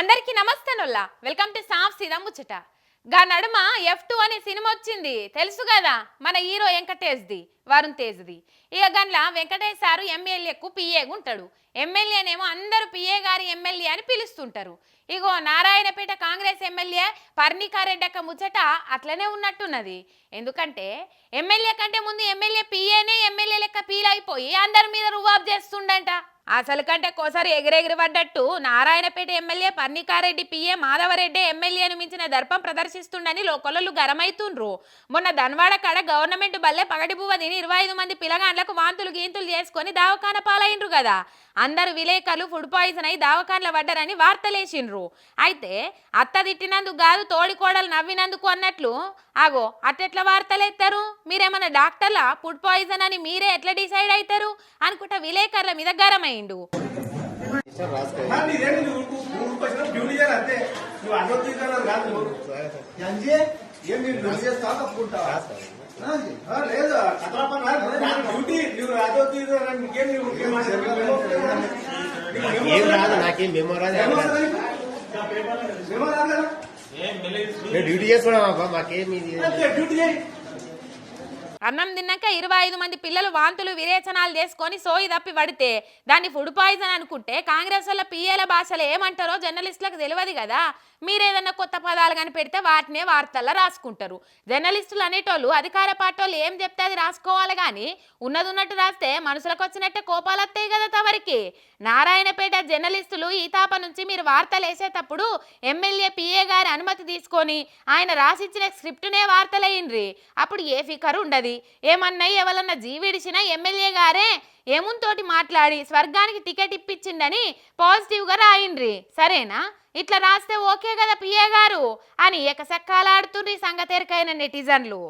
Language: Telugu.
అందరికీ నమస్తేనొల్లా వెల్కమ్ టు సాఫ్ సీదా ముచ్చట. గా నడుమ ఎఫ్ టూ అనే సినిమా వచ్చింది. తెలుసు కదా? మన హీరో వెంకటేష్ది వరుణ్ తేజ్ది. ఇక గన్ల వెంకటేష్ సారు ఎమ్మెల్యేకు పిఏగా ఉంటాడు. ఎమ్మెల్యేనేమో అందరూ పిఏ గారి ఎమ్మెల్యే అని పిలుస్తుంటారు. ఇగో నారాయణపేట కాంగ్రెస్ ఎమ్మెల్యే పర్ణికారెడ్డక్క ముచ్చట అట్లనే ఉన్నట్టున్నది. ఎందుకంటే ఎమ్మెల్యే కంటే ముందు ఎమ్మెల్యే పిఏనే ఎమ్మెల్యే లెక్క పీల్ అయిపోయి అందరి మీద రువాబ్ చేస్తుండంట. అసలు కంటే కోసారి ఎగిరెగిరి పడ్డట్టు నారాయణపేట ఎమ్మెల్యే పర్ణికారెడ్డి పిఏ మాధవరెడ్డి ఎమ్మెల్యేను మించిన దర్పం ప్రదర్శిస్తుండని లోకలు గరమైతుండ్రు. మొన్న ధన్వాడ కాడ గవర్నమెంట్ బల్లె పగటిపువ్వ తిని ఇరవై ఐదు మంది పిల్లగాండ్లకు వాంతులు గీంతులు చేసుకొని దావకాన పాలైండ్రు కదా. అందరు విలేకరులు ఫుడ్ పాయిజన్ అయి దవాఖాన్లో పడ్డారని వార్తలేసిండ్రు. అయితే అత్త తిట్టినందుకు కాదు తోడి కోడలు నవ్వినందుకు అన్నట్లు. ఆగో అట్టెట్లా వార్తలేస్తారు మీరేమన్నా డాక్టర్లా? ఫుడ్ పాయిజన్ అని మీరే ఎట్లా డిసైడ్ అవుతారు అనుకుంటా విలేకరుల మీద గరమైండు. మరి డ్యూటీ నువ్వు నువ్వు లేదు డ్యూటీ నువ్వు నీకేం నువ్వు ఏం రాదు నాకేం మెమో రాదు ఏం మెమో డ్యూటీ చేసుకున్నాం అబ్బా మాకేం ఇది? అంతే, డ్యూటీ అన్నం తిన్నాక ఇరవై ఐదు మంది పిల్లలు వాంతులు విరేచనాలు చేసుకొని సోయి తప్పి పడితే దాన్ని ఫుడ్ పాయిజన్ అనుకుంటే కాంగ్రెస్ వల్ల పిఏల భాషలో ఏమంటారో జర్నలిస్టులకు తెలియదు కదా. మీరేదన్నా కొత్త పదాలు కనిపెడితే వాటినే వార్తల్లో రాసుకుంటారు. జర్నలిస్టులు అనేటోళ్ళు అధికార పార్టీ ఏం చెప్తే అది రాసుకోవాలి కానీ ఉన్నది ఉన్నట్టు రాస్తే మనుషులకు వచ్చినట్టే కోపాలు వస్తాయి కదా తవరికి నారాయణపేట జర్నలిస్టులు ఈ తాప నుంచి మీరు వార్తలు వేసేటప్పుడు ఎమ్మెల్యే పిఏ గారి అనుమతి తీసుకొని ఆయన రాసిచ్చిన స్క్రిప్టునే వార్తలయ్యిండ్రి అప్పుడు ఏ ఫికర్ ఉండదు. ఏమన్నాయి ఎవరన్నా జీవిడిచినా ఎమ్మెల్యే గారే ఏముంతోటి మాట్లాడి స్వర్గానికి టికెట్ ఇప్పించిండని పాజిటివ్గా రాయిండ్రి. సరేనా? ఇట్లా రాస్తే ఓకే కదా పిఏ గారు? అని ఏకసక్కాలాడుతుండ్రి సంగతేరికైన నెటిజన్లు.